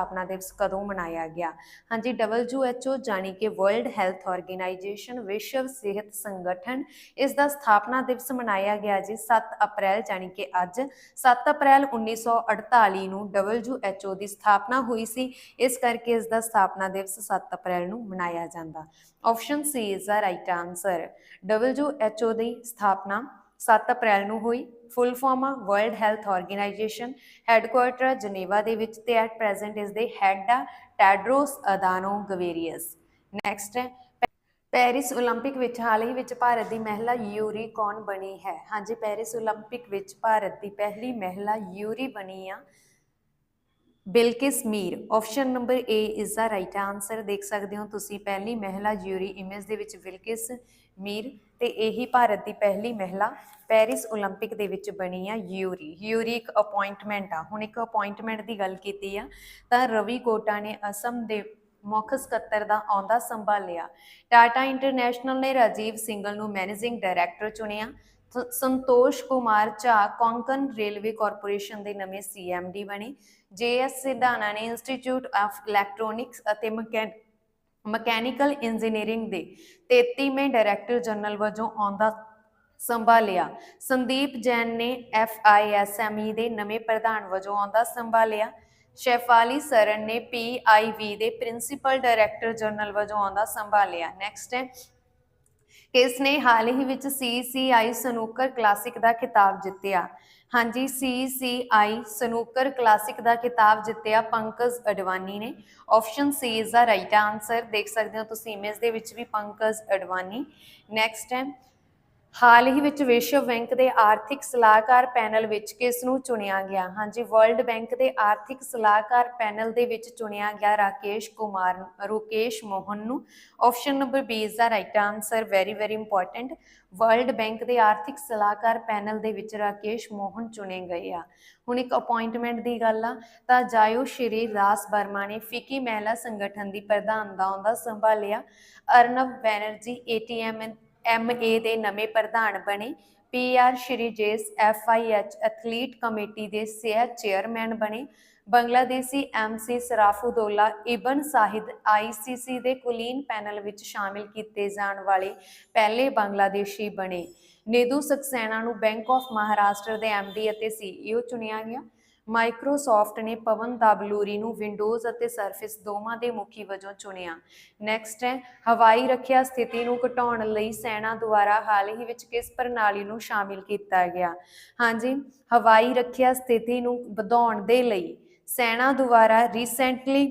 ਸਥਾਪਨਾ ਦਿਵਸ ਕਦੋਂ ਮਨਾਇਆ ਗਿਆ? ਹਾਂਜੀ WHO ਜਾਣੀ ਕਿ ਵਰਲਡ ਹੈਲਥ ਆਰਗੇਨਾਈਜੇਸ਼ਨ ਵਿਸ਼ਵ ਸਿਹਤ ਸੰਗਠਨ, ਇਸ ਦਾ ਸਥਾਪਨਾ ਦਿਵਸ ਮਨਾਇਆ ਗਿਆ ਜੀ 7 ਅਪ੍ਰੈਲ, ਜਾਣੀ ਕਿ ਅੱਜ। 7 ਅਪ੍ਰੈਲ 1948 ਨੂੰ WHO ਦੀ ਸਥਾਪਨਾ ਹੋਈ ਸੀ। ਇਸ ਕਰਕੇ ਇਸ ਦਾ ਸਥਾਪਨਾ ਦਿਵਸ 7 ਅਪ੍ਰੈਲ ਨੂੰ ਮਨਾਇਆ ਜਾਂਦਾ। Option C is the right answer WHO ਦੀ ਸਥਾਪਨਾ 7 ਅਪ੍ਰੈਲ ਨੂੰ ਹੋਈ ਫੁੱਲ ਫਾਰਮ ਆ World Health Organization headquarter Geneva ਦੇ ਵਿੱਚ ਤੇ ਐਟ ਪ੍ਰੈਜ਼ੈਂਟ ਇਸ ਦੇ ਹੈੱਡ ਆ ਟੈਡਰੋਸ ਅਦਾਨੋ ਗਵੇਰੀਅਸ ਨੈਕਸਟ ਹੈ ਪੈਰਿਸ 올림픽 ਵਿੱਚ ਹਾਲ ਹੀ ਵਿੱਚ ਭਾਰਤ ਦੀ ਮਹਿਲਾ ਯੂਰੀ ਕੌਣ ਬਣੀ ਹੈ ਹਾਂਜੀ ਪੈਰਿਸ 올림픽 ਵਿੱਚ ਭਾਰਤ ਦੀ ਪਹਿਲੀ ਮਹਿਲਾ ਯੂਰੀ ਬਣੀ ਆ Bilkis Mir option number A is the right answer ਦੇਖ ਸਕਦੇ ਹੋ ਤੁਸੀਂ ਪਹਿਲੀ ਮਹਿਲਾ ਯੂਰੀ ਇਮੇਜ ਦੇ ਵਿੱਚ ਬਿਲਕਿਸ ਮੀਰ ਤੇ ਇਹੀ ਭਾਰਤ ਦੀ ਪਹਿਲੀ ਮਹਿਲਾ ਪੈਰਿਸ 올림픽 ਦੇ ਵਿੱਚ ਬਣੀ ਆ ਯੂਰੀ ਯੂਰੀ ਇੱਕ ਅਪਾਇੰਟਮੈਂਟ ਆ ਹੁਣ ਇੱਕ ਅਪਾਇੰਟਮੈਂਟ ਦੀ ਗੱਲ ਕੀਤੀ ਆ ਤਾਂ ਰਵੀ ਕੋਟਾ ਨੇ ਅਸਮ ਦੇ ਮੁੱਖ ਸਕੱਤਰ ਦਾ ਅਹੁਦਾ ਸੰਭਾਲਿਆ ਟਾਟਾ ਇੰਟਰਨੈਸ਼ਨਲ ਨੇ ਰਾਜੀਵ ਸਿੰਗਲ ਨੂੰ ਮੈਨੇਜਿੰਗ ਡਾਇਰੈਕਟਰ ਚੁਣਿਆ ਸ- ਸੰਤੋਸ਼ ਕੁਮਾਰ ਝਾ ਕੋਂਕਣ ਰੇਲਵੇ ਕਾਰਪੋਰੇਸ਼ਨ ਦੇ ਨਵੇਂ ਸੀਐਮਡੀ ਬਣੇ। ਜੇਐਸ ਸਿਧਾਨਾ ਨੇ ਇੰਸਟੀਚਿਊਟ ਆਫ ਇਲੈਕਟ੍ਰੋਨਿਕਸ ਅਤੇ ਮਕੈਨੀਕਲ ਇੰਜੀਨੀਅਰਿੰਗ ਦੇ 33ਵੇਂ ਡਾਇਰੈਕਟਰ ਜਨਰਲ ਵਜੋਂ ਆਉਂਦਾ ਸੰਭਾਲਿਆ। ਸੰਦੀਪ ਜੈਨ ਨੇ ਐਫਆਈਐਸਐਮਈ ਦੇ ਨਵੇਂ ਪ੍ਰਧਾਨ ਵਜੋਂ ਆਉਂਦਾ ਸੰਭਾਲਿਆ। ਸ਼ੈਫਾਲੀ ਸਰਨ ਨੇ ਪੀਆਈਵੀ ਦੇ ਪ੍ਰਿੰਸੀਪਲ ਡਾਇਰੈਕਟਰ ਜਨਰਲ ਵਜੋਂ ਆਉਂਦਾ ਸੰਭਾਲਿਆ। ਨੈਕਸਟ ਹੈ ਕਿਸ ਨੇ ਹਾਲ ਹੀ ਵਿੱਚ ਸੀਸੀਆਈ ਸਨੂਕਰ ਕਲਾਸਿਕ ਦਾ ਖਿਤਾਬ ਜਿੱਤਿਆ? ਹਾਂਜੀ ਸੀਸੀਆਈ ਸਨੂਕਰ ਕਲਾਸਿਕ ਦਾ ਖਿਤਾਬ ਜਿੱਤਿਆ ਪੰਕਜ ਅਡਵਾਨੀ ਨੇ। Option C is the right answer ਦੇਖ ਸਕਦੇ ਹੋ ਤੁਸੀਂ ਇਮੇਜ ਦੇ ਵਿੱਚ ਵੀ ਪੰਕਜ ਅਡਵਾਨੀ। ਨੈਕਸਟ ਹੈ। ਹਾਲ ਹੀ ਵਿੱਚ ਵਿਸ਼ਵ ਬੈਂਕ ਦੇ ਆਰਥਿਕ ਸਲਾਹਕਾਰ ਪੈਨਲ ਵਿੱਚ ਕਿਸ ਨੂੰ ਚੁਣਿਆ ਗਿਆ? ਹਾਂਜੀ, ਵਰਲਡ ਬੈਂਕ ਦੇ ਆਰਥਿਕ ਸਲਾਹਕਾਰ ਪੈਨਲ ਦੇ ਵਿੱਚ ਚੁਣਿਆ ਗਿਆ ਰਾਕੇਸ਼ ਕੁਮਾਰ ਰੁਕੇਸ਼ ਮੋਹਨ ਨੂੰ। Option number B is the right answer very very important world bank ਦੇ ਆਰਥਿਕ ਸਲਾਹਕਾਰ ਪੈਨਲ ਦੇ ਵਿੱਚ ਰਾਕੇਸ਼ ਮੋਹਨ ਚੁਣੇ ਗਏ ਆ। ਹੁਣ ਇੱਕ ਅਪਾਇੰਟਮੈਂਟ ਦੀ ਗੱਲ ਆ, ਤਾਂ ਜਾਇਓ ਸ਼੍ਰੀ ਰਾਸ ਵਰਮਾ ਨੇ ਫਿਕੀ ਮਹਿਲਾ ਸੰਗਠਨ ਦੀ ਪ੍ਰਧਾਨ ਦਾ ਅਹੁਦਾ ਸੰਭਾਲਿਆ। ਅਰਨਵ ਬੈਨਰਜੀ ਏਟੀਐਮ ਐਮਏ ਦੇ ਨਵੇਂ ਪ੍ਰਧਾਨ ਬਣੇ। PR Shri Jesh FIH athlete committee ਦੇ ਸਿਹਤ ਚੇਅਰਮੈਨ ਬਣੇ। ਬੰਗਲਾਦੇਸ਼ੀ ਐਮਸੀ ਸਰਾਫੁਦੋਲਾ ਇਬਨ ਸਾਹਿਦ ਆਈਸੀਸੀ ਦੇ ਕੁਲੀਨ ਪੈਨਲ ਵਿੱਚ ਸ਼ਾਮਿਲ ਕੀਤੇ ਜਾਣ ਵਾਲੇ ਪਹਿਲੇ ਬੰਗਲਾਦੇਸ਼ੀ ਬਣੇ। ਨਿਧੂ ਸਕਸੈਨਾ ਨੂੰ ਬੈਂਕ ਆਫ ਮਹਾਰਾਸ਼ਟਰ ਦੇ ਐਮਡੀ ਅਤੇ ਸੀਈਓ ਚੁਣਿਆ ਗਿਆ। ਮਾਈਕਰੋਸਾਫਟ ਨੇ ਪਵਨ ਦਾਬਲੂਰੀ ਨੂੰ ਵਿੰਡੋਜ਼ ਅਤੇ ਸਰਫੇਸ ਦੋਵਾਂ ਦੇ ਮੁਖੀ ਵਜੋਂ ਚੁਣਿਆ। ਨੈਕਸਟ ਹੈ, ਹਵਾਈ ਰੱਖਿਆ ਸਥਿਤੀ ਨੂੰ ਘਟਾਉਣ ਲਈ ਸੈਨਾ ਦੁਆਰਾ ਹਾਲ ਹੀ ਵਿੱਚ ਕਿਸ ਪ੍ਰਣਾਲੀ ਨੂੰ ਸ਼ਾਮਿਲ ਕੀਤਾ ਗਿਆ? ਹਾਂਜੀ, ਹਵਾਈ ਰੱਖਿਆ ਸਥਿਤੀ ਨੂੰ ਵਧਾਉਣ ਦੇ ਲਈ ਸੈਨਾ ਦੁਆਰਾ ਰੀਸੈਂਟਲੀ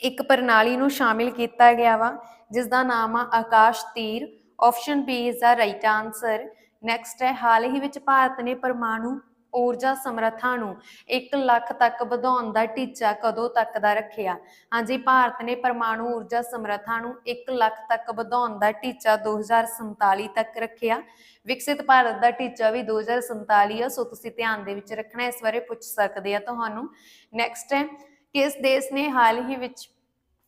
ਇੱਕ ਪ੍ਰਣਾਲੀ ਨੂੰ ਸ਼ਾਮਿਲ ਕੀਤਾ ਗਿਆ ਵਾ ਜਿਸ ਦਾ ਨਾਮ ਆ Akashteer. Option B is the right answer next ਹੈ, ਹਾਲ ਹੀ ਵਿੱਚ ਭਾਰਤ ਨੇ ਪਰਮਾਣੂ ਊਰਜਾ ਸਮਰੱਥਾ ਨੂੰ 1 ਲੱਖ ਤੱਕ ਵਧਾਉਣ ਦਾ ਟੀਚਾ ਕਦੋਂ ਤੱਕ ਦਾ ਰੱਖਿਆ? ਹਾਂਜੀ, ਭਾਰਤ ਨੇ ਪਰਮਾਣੂ ਊਰਜਾ ਸਮਰੱਥਾ ਨੂੰ 1 ਲੱਖ ਤੱਕ ਵਧਾਉਣ ਦਾ ਟੀਚਾ 2047 ਤੱਕ ਰੱਖਿਆ। ਵਿਕਸਿਤ ਭਾਰਤ ਦਾ ਟੀਚਾ ਵੀ 2047 ਆ, ਸੋ ਤੁਸੀਂ ਧਿਆਨ ਦੇ ਵਿੱਚ ਰੱਖਣਾ, ਇਸ ਬਾਰੇ ਪੁੱਛ ਸਕਦੇ ਆ ਤੁਹਾਨੂੰ। ਨੈਕਸਟ ਹੈ, ਕਿਸ ਦੇਸ਼ ਨੇ ਹਾਲ ਹੀ ਵਿੱਚ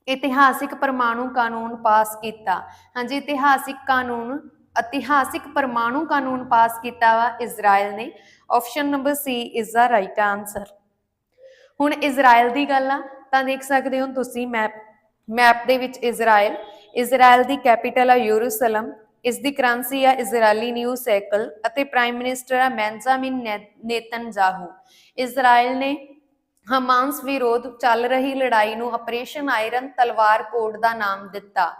ਇਤਿਹਾਸਿਕ ਪਰਮਾਣੂ ਕਾਨੂੰਨ ਪਾਸ ਕੀਤਾ? ਹਾਂਜੀ, ਇਤਿਹਾਸਿਕ ਕਾਨੂੰਨ ਇਤਿਹਾਸਿਕ ਪਰਮਾਣੂ ਕਾਨੂੰਨ ਪਾਸ ਕੀਤਾ ਵਾ ਇਜ਼ਰਾਈਲ ਨੇ। Option number C is the right answer ਹੁਣ ਇਜ਼ਰਾਈਲ ਦੀ ਗੱਲ ਆ, ਤਾਂ ਦੇਖ ਸਕਦੇ ਹੋ ਤੁਸੀਂ ਮੈਪ ਮੈਪ ਦੇ ਵਿੱਚ ਇਜ਼ਰਾਈਲ ਇਜ਼ਰਾਈਲ ਦੀ ਕੈਪੀਟਲ ਆ ਯਰੂਸ਼ਲਮ ਇਸ ਦੀ ਕਰੰਸੀ ਆ ਇਜ਼ਰਾਈਲੀ ਨਿਊ ਸਾਈਕਲ ਅਤੇ ਪ੍ਰਾਈਮ ਮਿਨਿਸਟਰ ਆ ਮੈਨਜ਼ਾਮਿਨ ਨੇਤਨਜਾਹੂ ਇਜ਼ਰਾਈਲ ਨੇ ਹਮਾਸ ਵਿਰੋਧ ਚੱਲ ਰਹੀ ਲੜਾਈ ਨੂੰ ਆਪਰੇਸ਼ਨ ਆਇਰਨ ਤਲਵਾਰ ਕੋਡ ਦਾ ਨਾਮ ਦਿੱਤਾ।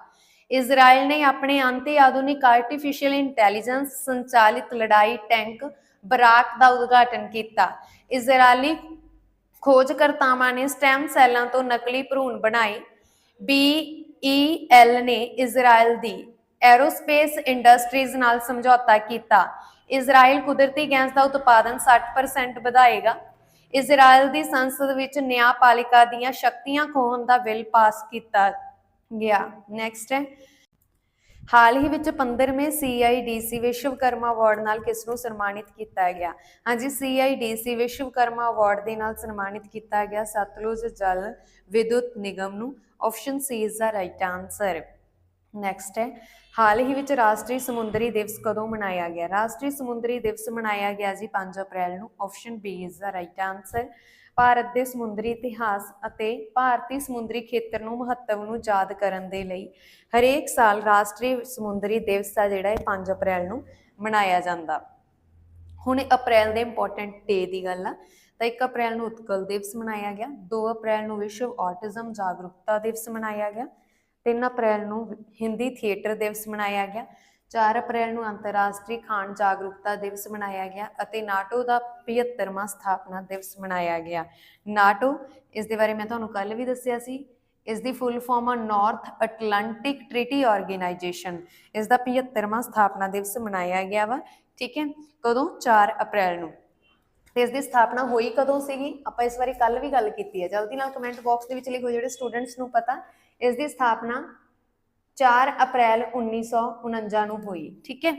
ਇਜ਼ਰਾਈਲ ਨੇ ਆਪਣੇ ਅੰਤੇ ਆਧੁਨਿਕ ਆਰਟੀਫੀਸ਼ੀਅਲ ਇੰਟੈਲੀਜੈਂਸ ਸੰਚਾਲਿਤ ਲੜਾਈ ਟੈਂਕ ਬਰਾਕ ਦਾ ਉਦਘਾਟਨ ਕੀਤਾ। ਇਜ਼ਰਾਈਲੀ ਖੋਜਕਰਤਾਵਾਂ ਨੇ ਸਟੈਮ ਸੈੱਲਾਂ ਤੋਂ ਨਕਲੀ ਭਰੂਣ ਬਣਾਏ BEL ਨੇ ਇਜ਼ਰਾਈਲ ਦੀ ਐਰੋਸਪੇਸ ਇੰਡਸਟਰੀਜ਼ ਨਾਲ ਸਮਝੌਤਾ ਕੀਤਾ। ਇਜ਼ਰਾਈਲ ਕੁਦਰਤੀ ਗੈਸ ਦਾ ਉਤਪਾਦਨ 60% ਵਧਾਏਗਾ। ਇਜ਼ਰਾਈਲ ਦੀ ਸੰਸਦ ਵਿੱਚ ਨਿਆਂਪਾਲਿਕਾ ਦੀਆਂ ਸ਼ਕਤੀਆਂ ਖੋਹਣ ਦਾ ਬਿੱਲ ਪਾਸ ਕੀਤਾ। ਗਿਆ। ਨੈਕਸਟ ਹੈ। ਹਾਲ ਹੀ ਵਿੱਚ 15ਵੇਂ CIDC ਵਿਸ਼ਵਕਰਮਾ ਅਵਾਰਡ ਨਾਲ ਕਿਸ ਨੂੰ ਸਨਮਾਨਿਤ ਕੀਤਾ ਗਿਆ? ਹਾਂਜੀ CIDC ਵਿਸ਼ਵਕਰਮਾ ਅਵਾਰਡ ਦੇ ਨਾਲ ਸਨਮਾਨਿਤ ਕੀਤਾ ਗਿਆ ਸਤਲੁਜ ਜਲ ਵਿਦਯੁਤ ਨਿਗਮ ਨੂੰ। Option C is the right answer next ਹੈ। ਹਾਲ ਹੀ ਵਿੱਚ ਰਾਸ਼ਟਰੀ ਸਮੁੰਦਰੀ ਦਿਵਸ ਕਦੋਂ ਮਨਾਇਆ ਗਿਆ? ਰਾਸ਼ਟਰੀ ਸਮੁੰਦਰੀ ਦਿਵਸ ਮਨਾਇਆ ਗਿਆ ਜੀ 5 ਅਪ੍ਰੈਲ ਨੂੰ। Option B is the right answer Bharat ਦੇ ਸਮੁੰਦਰੀ ਇਤਿਹਾਸ ਅਤੇ ਭਾਰਤੀ ਸਮੁੰਦਰੀ ਖੇਤਰ ਨੂੰ ਮਹੱਤਵ ਨੂੰ ਯਾਦ ਕਰਨ ਦੇ ਲਈ ਹਰੇਕ ਸਾਲ ਰਾਸ਼ਟਰੀ ਸਮੁੰਦਰੀ ਦਿਵਸ ਆ ਜਿਹੜਾ ਇਹ 5 ਅਪ੍ਰੈਲ ਨੂੰ ਮਨਾਇਆ ਜਾਂਦਾ। ਹੁਣ ਅਪ੍ਰੈਲ ਦੇ ਇੰਪੋਰਟੈਂਟ ਡੇ ਦੀ ਗੱਲ ਆ। ਤਾਂ 1 ਅਪ੍ਰੈਲ ਨੂੰ ਉਤਕਲ ਦਿਵਸ ਮਨਾਇਆ ਗਿਆ 2 ਅਪ੍ਰੈਲ ਨੂੰ ਵਿਸ਼ਵ ਆਟਿਜ਼ਮ ਜਾਗਰੂਕਤਾ ਦਿਵਸ ਮਨਾਇਆ ਗਿਆ 3 ਅਪ੍ਰੈਲ ਨੂੰ ਹਿੰਦੀ ਥੀਏਟਰ ਦਿਵਸ ਮਨਾਇਆ ਗਿਆ 4 ਅਪ੍ਰੈਲ ਨੂੰ ਅੰਤਰਰਾਸ਼ਟਰੀ ਖਾਣ ਜਾਗਰੂਕਤਾ ਦਿਵਸ ਮਨਾਇਆ ਗਿਆ ਅਤੇ ਨਾਟੋ ਦਾ 75ਵਾਂ ਸਥਾਪਨਾ ਦਿਵਸ ਮਨਾਇਆ ਗਿਆ। ਨਾਟੋ, ਇਸ ਦੇ ਬਾਰੇ ਮੈਂ ਤੁਹਾਨੂੰ ਕੱਲ ਵੀ ਦੱਸਿਆ ਸੀ, ਇਸ ਦੀ ਫੁੱਲ ਫਾਰਮ ਆ ਨਾਰਥ ਅਟਲਾਂਟਿਕ ਟ੍ਰੀਟੀ ਆਰਗੇਨਾਈਜੇਸ਼ਨ ਇਸ ਦਾ 75ਵਾਂ ਸਥਾਪਨਾ ਦਿਵਸ ਮਨਾਇਆ ਗਿਆ ਵਾ, ਠੀਕ ਹੈ? ਕਦੋਂ? 4 ਅਪ੍ਰੈਲ ਨੂੰ। ਤੇ ਇਸ ਦੀ ਸਥਾਪਨਾ ਹੋਈ ਕਦੋਂ ਸੀਗੀ? ਆਪਾਂ ਇਸ ਬਾਰੇ ਕੱਲ ਵੀ ਗੱਲ ਕੀਤੀ ਹੈ। ਜਲਦੀ ਨਾਲ ਕਮੈਂਟ ਬਾਕਸ ਦੇ ਵਿੱਚ ਲਿਖੋ ਜਿਹੜੇ ਸਟੂਡੈਂਟਸ ਨੂੰ ਪਤਾ। ਇਸ ਦੀ ਸਥਾਪਨਾ 4 ਅਪ੍ਰੈਲ 1949 ਨੂੰ ਹੋਈ, ਠੀਕ ਹੈ?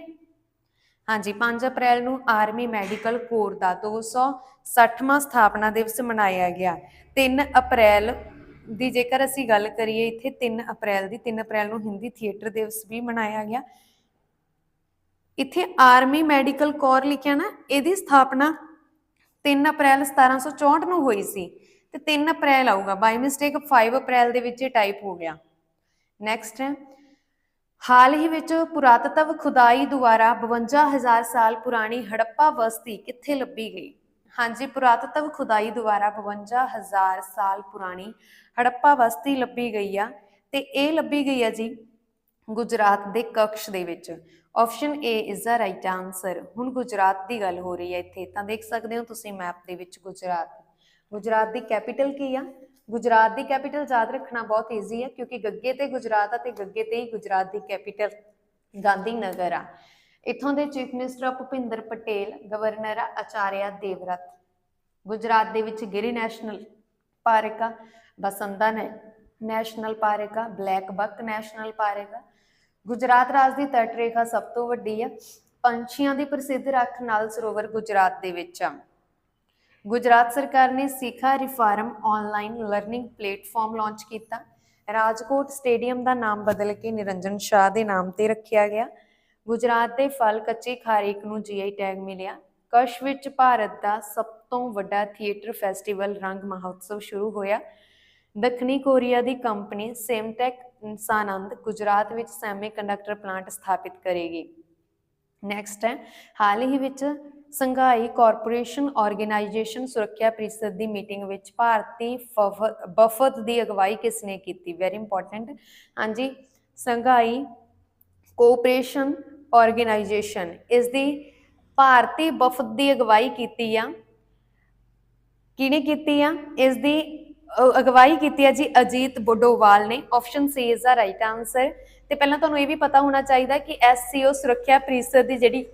ਹਾਂਜੀ 5 ਅਪ੍ਰੈਲ ਨੂੰ ਆਰਮੀ ਮੈਡੀਕਲ ਕੋਰ ਦਾ 260ਵਾਂ ਸਥਾਪਨਾ ਦਿਵਸ ਮਨਾਇਆ ਗਿਆ। 3 ਅਪ੍ਰੈਲ ਦੀ ਜੇਕਰ ਅਸੀਂ ਗੱਲ ਕਰੀਏ, ਇੱਥੇ 3 ਅਪ੍ਰੈਲ ਦੀ 3 ਅਪ੍ਰੈਲ ਨੂੰ ਹਿੰਦੀ ਥੀਏਟਰ ਦਿਵਸ ਵੀ ਮਨਾਇਆ ਗਿਆ। ਇੱਥੇ ਆਰਮੀ ਮੈਡੀਕਲ ਕੋਰ ਲਿਖਿਆ ਨਾ, ਇਹਦੀ ਸਥਾਪਨਾ 3 ਅਪ੍ਰੈਲ 1764 ਨੂੰ ਹੋਈ ਸੀ। ਤੇ 3 ਅਪ੍ਰੈਲ ਆਊਗਾ ਬਾਈ ਮਿਸਟੇਕ 5 ਅਪ੍ਰੈਲ ਦੇ ਵਿੱਚ ਇਹ ਟਾਈਪ ਹੋ ਗਿਆ। ਨੈਕਸਟ ਹੈ। ਹਾਲ ਹੀ ਵਿੱਚ ਪੁਰਾਤਤਵ ਖੁਦਾਈ ਦੁਆਰਾ 52000 ਸਾਲ ਪੁਰਾਣੀ ਹੜੱਪਾ ਬਸਤੀ ਕਿੱਥੇ ਲੱਭੀ ਗਈ? ਹਾਂਜੀ, ਪੁਰਾਤਤਵ ਖੁਦਾਈ ਦੁਆਰਾ 52000 ਸਾਲ ਪੁਰਾਣੀ ਹੜੱਪਾ ਬਸਤੀ ਲੱਭੀ ਗਈ ਆ। ਤੇ ਇਹ ਲੱਭੀ ਗਈ ਆ ਜੀ ਗੁਜਰਾਤ ਦੇ ਕਕਸ਼ ਦੇ ਵਿੱਚ। Option A is the right answer ਹੁਣ ਗੁਜਰਾਤ ਦੀ ਗੱਲ ਹੋ ਰਹੀ ਹੈ ਇੱਥੇ। ਤਾਂ ਦੇਖ ਸਕਦੇ ਹੋ ਤੁਸੀਂ ਮੈਪ ਦੇ ਵਿੱਚ ਗੁਜਰਾਤ। ਗੁਜਰਾਤ ਦੀ ਕੈਪੀਟਲ ਕੀ ਆ? ਗੁਜਰਾਤ ਦੀ ਕੈਪੀਟਲ ਯਾਦ ਰੱਖਣਾ ਬਹੁਤ ਈਜ਼ੀ ਹੈ, ਕਿਉਂਕਿ ਗੱਗੇ ਤੇ ਗੁਜਰਾਤ ਆ ਤੇ ਗੱਗੇ ਤੇ ਹੀ ਗੁਜਰਾਤ ਦੀ ਕੈਪੀਟਲ ਗਾਂਧੀ ਨਗਰ ਆ। ਇੱਥੋਂ ਦੇ ਚੀਫ ਮਿਨਿਸਟਰ ਆ ਭੁਪਿੰਦਰ ਪਟੇਲ ਗਵਰਨਰ ਆ ਆਚਾਰਿਆ ਦੇਵਰਤ ਗੁਜਰਾਤ ਦੇ ਵਿੱਚ ਗਿਰੀ ਨੈਸ਼ਨਲ ਪਾਰਕ ਆ ਬਸੰਦਾ ਨੈ- ਨੈਸ਼ਨਲ ਪਾਰਕ ਆ, ਬਲੈਕ ਬੱਕ ਨੈਸ਼ਨਲ ਪਾਰਕ ਆ। ਗੁਜਰਾਤ ਰਾਜ ਦੀ ਤਟ ਰੇਖਾ ਸਭ ਤੋਂ ਵੱਡੀ ਆ, ਪੰਛੀਆਂ ਦੀ ਪ੍ਰਸਿੱਧ ਰੱਖ ਨਾਲ ਸਰੋਵਰ ਗੁਜਰਾਤ ਦੇ ਵਿੱਚ ਆ। ਗੁਜਰਾਤ ਸਰਕਾਰ ਨੇ ਸਿੱਖਾ reform online learning platform launch ਕੀਤਾ। ਰਾਜਕੋਟ ਸਟੇਡੀਅਮ ਦਾ ਨਾਮ ਬਦਲ ਕੇ ਨਿਰੰਜਨ ਸ਼ਾਹ ਦੇ ਨਾਮ ਤੇ ਰੱਖਿਆ ਗਿਆ। ਗੁਜਰਾਤ ਦੇ ਫਲ ਕੱਚੀ ਖਾਰੀਕ ਨੂੰ ਜੀਆਈ ਟੈਗ ਮਿਲਿਆ। ਕਸ਼ ਵਿੱਚ ਭਾਰਤ ਦਾ ਸਭ ਤੋਂ ਵੱਡਾ ਥੀਏਟਰ ਫੈਸਟੀਵਲ ਰੰਗ ਮਹੋਤਸਵ ਸ਼ੁਰੂ ਹੋਇਆ। ਦੱਖਣੀ ਕੋਰੀਆ ਦੀ ਕੰਪਨੀ ਸੇਮਟੈਕ ਇਨਸਾਨੰਦ ਗੁਜਰਾਤ ਵਿੱਚ ਸੈਮੀਕੰਡਕਟਰ ਪਲਾਂਟ ਸਥਾਪਿਤ ਕਰੇਗੀ। ਨੈਕਸਟ ਹੈ, ਹਾਲ ਹੀ ਵਿੱਚ ਸੰਘਾਈ ਕਾਰਪੋਰੇਸ਼ਨ ਆਰਗੇਨਾਈਜੇਸ਼ਨ ਸੁਰੱਖਿਆ ਪ੍ਰੀਸ਼ਦ ਦੀ ਮੀਟਿੰਗ ਵਿੱਚ ਭਾਰਤੀ ਵਫਦ ਦੀ ਅਗਵਾਈ ਕਿਸ ਨੇ ਕੀਤੀ? ਵੈਰੀ ਇੰਪੋਰਟੈਂਟ ਹਾਂਜੀ, ਸੰਘਾਈ ਕੋਆਪਰੇਸ਼ਨ ਆਰਗੇਨਾਈਜੇਸ਼ਨ, ਇਸ ਦੀ ਭਾਰਤੀ ਵਫਦ ਦੀ ਅਗਵਾਈ ਕੀਤੀ ਆ। ਕਿਹਨੇ ਕੀਤੀ ਆ? ਇਸ ਦੀ ਅਗਵਾਈ ਕੀਤੀ ਹੈ ਜੀ ਅਜੀਤ ਬੋਡੋਵਾਲ ਨੇ। Option C is the right answer ਤੇ ਪਹਿਲਾਂ ਤੁਹਾਨੂੰ ਇਹ ਵੀ ਪਤਾ ਹੋਣਾ ਚਾਹੀਦਾ ਕਿ ਐਸਸੀਓ ਸੁਰੱਖਿਆ ਪ੍ਰੀਸ਼ਦ ਦੀ ਜਿਹੜੀ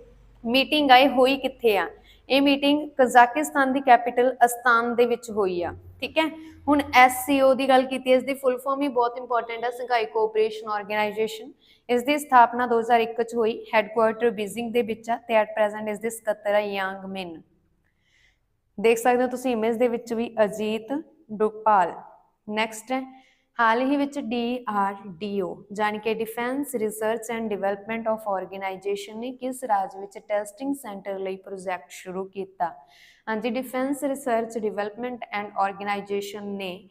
ਮੀਟਿੰਗ ਆ ਹੋਈ ਕਿੱਥੇ ਆ? ਇਹ ਮੀਟਿੰਗ ਕਜ਼ਾਕਿਸਤਾਨ ਦੀ ਕੈਪੀਟਲ ਅਸਤਾਨ ਦੇ ਵਿੱਚ ਹੋਈ ਆ, ਠੀਕ ਹੈ? ਹੁਣ ਐਸਸੀਓ ਦੀ ਗੱਲ ਕੀਤੀ, ਇਸ ਦੀ ਫੁੱਲ ਫਾਰਮ ਹੀ ਬਹੁਤ ਇੰਪੋਰਟੈਂਟ ਹੈ ਸੰਘਾਈ ਕੋਆਪਰੇਸ਼ਨ ਆਰਗੇਨਾਈਜੇਸ਼ਨ ਇਸ ਦੀ ਸਥਾਪਨਾ 2001 ਚ ਹੋਈ ਹੈੱਡਕੁਆਰਟਰ ਬੀਜ਼ਿੰਗ ਦੇ ਵਿੱਚ ਆ ਤੇ ਐਟ ਪ੍ਰੈਜ਼ੈਂਟ ਇਸ ਦੇ ਸਕੱਤਰ ਆ ਯਾਂਗ ਮਿਨ ਦੇਖ ਸਕਦੇ ਹੋ ਤੁਸੀਂ ਇਮੇਜ ਦੇ ਵਿੱਚ ਵੀ ਅਜੀਤ ਡੁਪਾਲ। ਨੈਕਸਟ ਹੈ ਹਾਲ ਹੀ ਵਿੱਚ DRDO ਜਾਣੀ ਕਿ defence research and development of organisation ਨੇ ਕਿਸ ਰਾਜ ਵਿੱਚ ਟੈਸਟਿੰਗ ਸੈਂਟਰ ਲਈ ਪ੍ਰੋਜੈਕਟ ਸ਼ੁਰੂ ਕੀਤਾ? ਹਾਂਜੀ defence research development and organisation ਨੇ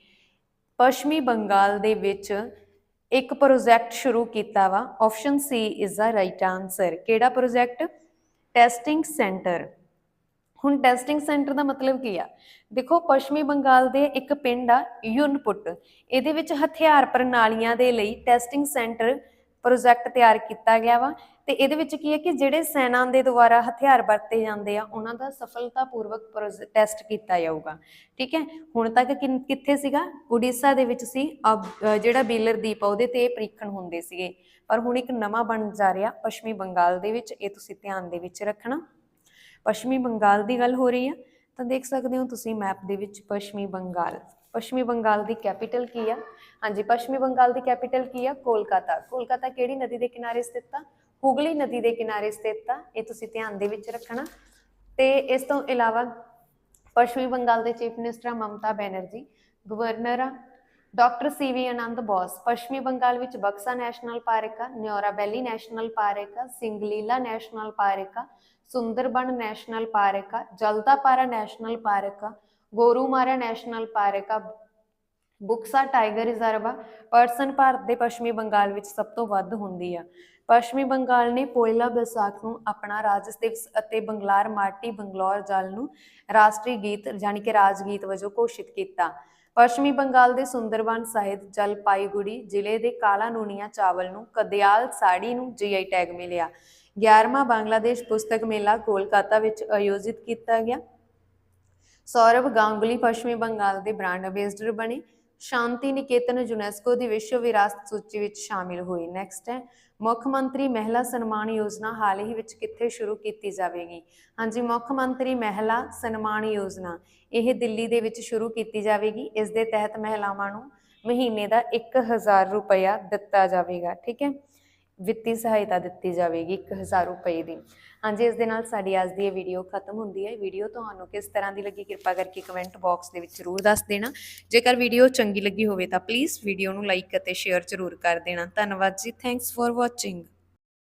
ਪੱਛਮੀ ਬੰਗਾਲ ਦੇ ਵਿੱਚ ਇੱਕ ਪ੍ਰੋਜੈਕਟ ਸ਼ੁਰੂ ਕੀਤਾ ਵਾ। Option C is the right answer ਕਿਹੜਾ ਪ੍ਰੋਜੈਕਟ ਟੈਸਟਿੰਗ ਸੈਂਟਰ ਹੁਣ ਟੈਸਟਿੰਗ ਸੈਂਟਰ ਦਾ ਮਤਲਬ ਕੀ ਆ? ਦੇਖੋ, ਪੱਛਮੀ ਬੰਗਾਲ ਦੇ ਇੱਕ ਪਿੰਡ ਆ, ਯੂਨਪੁੱਟ। ਇਹਦੇ ਵਿੱਚ ਹਥਿਆਰ ਪ੍ਰਣਾਲੀਆਂ ਦੇ ਲਈ ਟੈਸਟਿੰਗ ਸੈਂਟਰ ਪ੍ਰੋਜੈਕਟ ਤਿਆਰ ਕੀਤਾ ਗਿਆ ਵਾ। ਤੇ ਇਹਦੇ ਵਿੱਚ ਕੀ ਹੈ ਕਿ ਜਿਹੜੇ ਸੈਨਾ ਦੇ ਦੁਆਰਾ ਹਥਿਆਰ ਵਰਤੇ ਜਾਂਦੇ ਆ, ਉਹਨਾਂ ਦਾ ਸਫਲਤਾਪੂਰਵਕ ਟੈਸਟ ਕੀਤਾ ਜਾਊਗਾ। ਠੀਕ ਹੈ? ਹੁਣ ਤੱਕ ਕਿਨ- ਕਿੱਥੇ ਸੀਗਾ? ਉੜੀਸਾ ਦੇ ਵਿੱਚ ਸੀ। ਅਬ- ਜਿਹੜਾ ਬੀਲਰ ਦੀਪ ਆ, ਉਹਦੇ ਤੇ ਪ੍ਰੀਖਣ ਹੁੰਦੇ ਸੀਗੇ। ਪਰ ਹੁਣ ਇੱਕ ਨਵਾਂ ਬਣ ਜਾ ਰਿਹਾ ਪੱਛਮੀ ਬੰਗਾਲ ਦੇ ਵਿੱਚ। ਇਹ ਤੁਸੀਂ ਧਿਆਨ ਦੇ ਵਿੱਚ ਰੱਖਣਾ। ਪੱਛਮੀ ਬੰਗਾਲ ਦੀ ਗੱਲ ਹੋ ਰਹੀ ਆ, ਤਾਂ ਦੇਖ ਸਕਦੇ ਹੋ ਤੁਸੀਂ ਮੈਪ ਦੇ ਵਿੱਚ ਪੱਛਮੀ ਬੰਗਾਲ। ਪੱਛਮੀ ਬੰਗਾਲ ਦੀ ਕੈਪੀਟਲ ਕੀ ਆ? ਹਾਂਜੀ, ਪੱਛਮੀ ਬੰਗਾਲ ਦੀ ਕੈਪੀਟਲ ਕੀ ਆ? ਕੋਲਕਾਤਾ। ਕੋਲਕਾਤਾ ਕਿਹੜੀ ਨਦੀ ਦੇ ਕਿਨਾਰੇ ਸਥਿਤ ਆ? ਹੁਗਲੀ ਨਦੀ ਦੇ ਕਿਨਾਰੇ ਸਥਿਤ ਆ, ਇਹ ਤੁਸੀਂ ਧਿਆਨ ਦੇ ਵਿੱਚ ਰੱਖਣਾ। ਤੇ ਇਸ ਤੋਂ ਇਲਾਵਾ ਪੱਛਮੀ ਬੰਗਾਲ ਦੇ ਚੀਫ ਮਿਨਿਸਟਰ ਆ ਮਮਤਾ ਬੈਨਰਜੀ ਗਵਰਨਰ ਆ doctor C V Ananda Bose, ਪੱਛਮੀ ਬੰਗਾਲ ਵਿੱਚ ਬਕਸਾ ਨੈਸ਼ਨਲ ਪਾਰਕ ਆ, ਨਿਓਰਾ ਵੈਲੀ ਨੈਸ਼ਨਲ ਪਾਰਕ ਆ, ਸਿੰਗਲੀਲਾ ਨੈਸ਼ਨਲ ਪਾਰਕ ਆ, ਸੁੰਦਰਬਨ ਨੈਸ਼ਨਲ ਪਾਰਕ ਆ, ਜਲਦਾਪਾਰਾ ਨੈਸ਼ਨਲ ਪਾਰਕ ਆ, ਗੋਰੂਮਾਰਾ ਨੈਸ਼ਨਲ ਪਾਰਕ ਆ, ਬੁਕਸਾ ਟਾਈਗਰ ਰਿਜ਼ਰਵ ਆ, ਪਰਸਨ ਭਾਰਤ ਦੇ ਪੱਛਮੀ ਬੰਗਾਲ ਵਿੱਚ ਸਭ ਤੋਂ ਵੱਧ ਹੁੰਦੀ ਆ। ਪੱਛਮੀ ਬੰਗਾਲ ਨੇ ਪੋਇਲਾ ਵਿਸਾਖ ਨੂੰ ਆਪਣਾ ਰਾਜਸ ਦਿਵਸ ਅਤੇ ਬੰਗਲਾਰ ਮਾਟੀ ਬੰਗਲੌਰ ਜਲ ਨੂੰ ਰਾਸ਼ਟਰੀ ਗੀਤ ਯਾਨੀ ਕਿ ਰਾਜ ਗੀਤ ਵਜੋਂ ਘੋਸ਼ਿਤ ਕੀਤਾ। ਪੱਛਮੀ ਬੰਗਾਲ ਦੇ ਸੁੰਦਰਬਨ ਸਾਹਿਤ ਜਲਪਾਈਗੁੜੀ ਜ਼ਿਲ੍ਹੇ ਦੇ ਕਾਲਾ ਨੂਨੀਆ ਚਾਵਲ ਨੂੰ ਕਦਿਆਲ ਸਾੜੀ ਨੂੰ ਜੀਆਈ ਟੈਗ ਮਿਲਿਆ। 11ਵਾਂ ਬੰਗਲਾਦੇਸ਼ ਪੁਸਤਕ ਮੇਲਾ ਕੋਲਕਾਤਾ ਵਿੱਚ ਆਯੋਜਿਤ ਕੀਤਾ ਗਿਆ। ਸੌਰਵ ਗਾਂਗੁਲੀ ਪੱਛਮੀ ਬੰਗਾਲ ਦੇ ਬ੍ਰਾਂਡ ਅੰਬੈਸਡਰ ਬਣੇ। ਸ਼ਾਂਤੀ ਨਿਕੇਤਨ ਯੂਨੈਸਕੋ ਦੀ ਵਿਸ਼ਵ ਵਿਰਾਸਤ ਸੂਚੀ ਵਿੱਚ ਸ਼ਾਮਿਲ ਹੋਈ ਨੈਕਸਟ ਹੈ ਮੁੱਖ ਮੰਤਰੀ ਮਹਿਲਾ ਸਨਮਾਨ ਯੋਜਨਾ ਹਾਲ ਹੀ ਵਿੱਚ ਕਿੱਥੇ ਸ਼ੁਰੂ ਕੀਤੀ ਜਾਵੇਗੀ? ਹਾਂਜੀ, ਮੁੱਖ ਮੰਤਰੀ ਮਹਿਲਾ ਸਨਮਾਨ ਯੋਜਨਾ, ਇਹ ਦਿੱਲੀ ਦੇ ਵਿੱਚ ਸ਼ੁਰੂ ਕੀਤੀ ਜਾਵੇਗੀ। ਇਸ ਦੇ ਤਹਿਤ ਮਹਿਲਾਵਾਂ ਨੂੰ ਮਹੀਨੇ ਦਾ 1000 ਰੁਪਇਆ ਦਿੱਤਾ ਜਾਵੇਗਾ, ਠੀਕ ਹੈ? ਵਿੱਤੀ ਸਹਾਇਤਾ ਦਿੱਤੀ ਜਾਵੇਗੀ 1000 ਰੁਪਏ ਦੀ। ਹਾਂਜੀ, ਇਸ ਦੇ ਨਾਲ ਸਾਡੀ ਅੱਜ ਦੀ ਇਹ ਵੀਡੀਓ ਖਤਮ ਹੁੰਦੀ ਹੈ। ਵੀਡੀਓ ਤੁਹਾਨੂੰ ਕਿਸ ਤਰ੍ਹਾਂ ਦੀ ਲੱਗੀ ਕਿਰਪਾ ਕਰਕੇ ਕਮੈਂਟ ਬਾਕਸ ਦੇ ਵਿੱਚ ਜ਼ਰੂਰ ਦੱਸ ਦੇਣਾ। ਜੇਕਰ ਵੀਡੀਓ ਚੰਗੀ ਲੱਗੀ ਹੋਵੇ ਤਾਂ ਪਲੀਜ਼ ਵੀਡੀਓ ਨੂੰ ਲਾਈਕ ਅਤੇ ਸ਼ੇਅਰ ਜ਼ਰੂਰ ਕਰ ਦੇਣਾ। ਧੰਨਵਾਦ ਜੀ। Thanks for watching